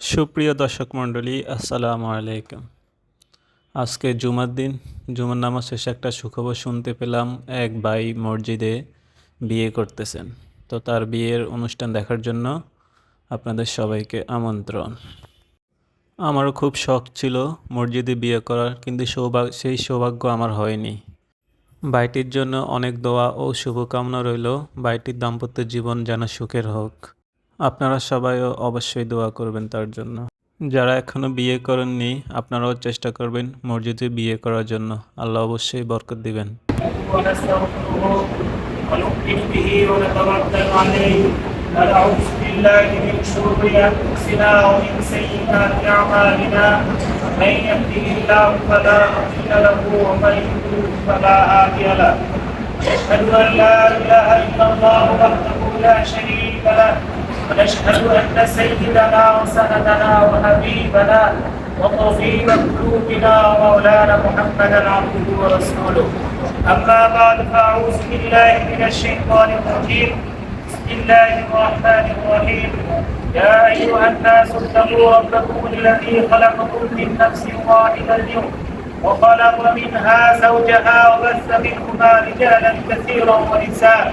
সুপ্রিয় দর্শক মণ্ডলী, আসসালামু আলাইকুম। আজকে জুমার দিন, জুমার নামাজ শেষে একটা সুখবর শুনতে পেলাম, এক ভাই মসজিদে বিয়ে করতেছেন। তো তার বিয়ের অনুষ্ঠান দেখার জন্য আপনাদের সবাইকে আমন্ত্রণ। আমারও খুব শখ ছিল মসজিদে বিয়ে করার, কিন্তু সৌভাগ্য সেই সৌভাগ্য আমার হয়নি। ভাইটির জন্য অনেক দোয়া ও শুভকামনা রইল। ভাইটির দাম্পত্য জীবন যেন সুখের হোক। আপনারা সবাইও অবশ্যই দোয়া করবেন তার জন্য যারা এখনও বিয়ে করেননি আপনারাও চেষ্টা করবেন মসজিদে বিয়ে করার জন্য আল্লাহ অবশ্যই বরকত দিবেন ونستغفره ونؤمن به ونتوكل عليه ونعوذ بالله من شرور انفسنا ومن سيئات اعمالنا من يهده الله فلا مضل له ومن يضلل فلا هادي له اشهد ان لا اله الا الله وحده لا شريك له ونشهد أن سيدنا وسندنا وحبيبنا وطبيب قلوبنا ومولانا محمدا عبده ورسوله. أما بعد فأعوذ بالله من الشيطان الرجيم. بسم الله الرحمن الرحيم. يا أيها الناس اتقوا ربكم الذي خلقكم من نفس واحدة وخلق منها زوجها وبث منهما رجالا كثيرا ونساء.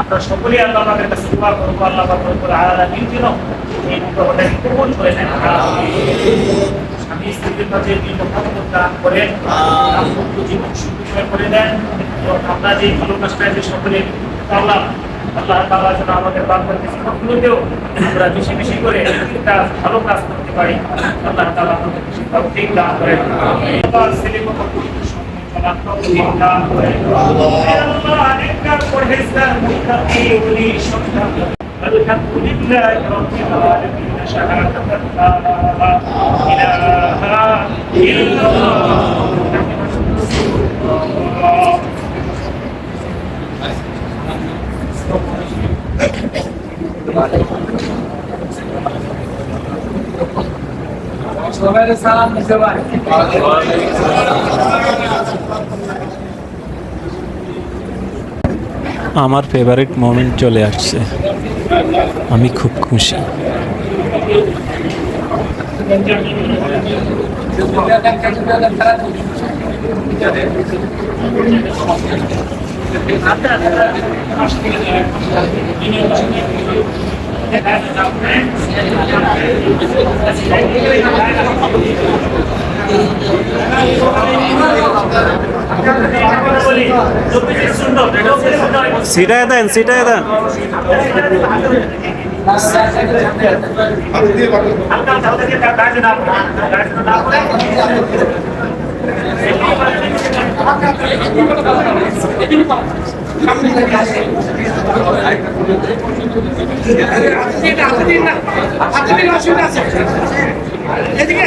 আমরা সকলেই আল্লাহ আমাদের কাছে দোয়া করব আল্লাহ রব্বুল আলামিন যেন এই দোয়াটাকে কবুল করে নেন স্বামী স্ত্রীর মাঝে এই মহাব্বত দান করেন দাম্পত্য জীবন সুখময় করে দেন। এবং আমরা যে ভালো কাজটা যে সকলে আল্লাহ আল্লাহ তাআলা যেন আমাদের বান্ধবী জীবনগুলোতেও আমরা বেশি বেশি করে একটা ভালো কাজ করতে পারি। আল্লাহ তাআলা আমাদের তৌফিক দান করেন। ছেলে চলার তৌফিক দান করেন। আল্লাহ অনেকটা পরহেজগার মুত্তাকি ওলি সন্তান الحمد لله رب العالمين شهادة لا إله إلا الله সবাই সালাম দিতে পারে আমার ফেভারিট মোমেন্ট চলে আসছে আমি খুব খুশি সিটায় দেন সিটায় দেন। এদিকে।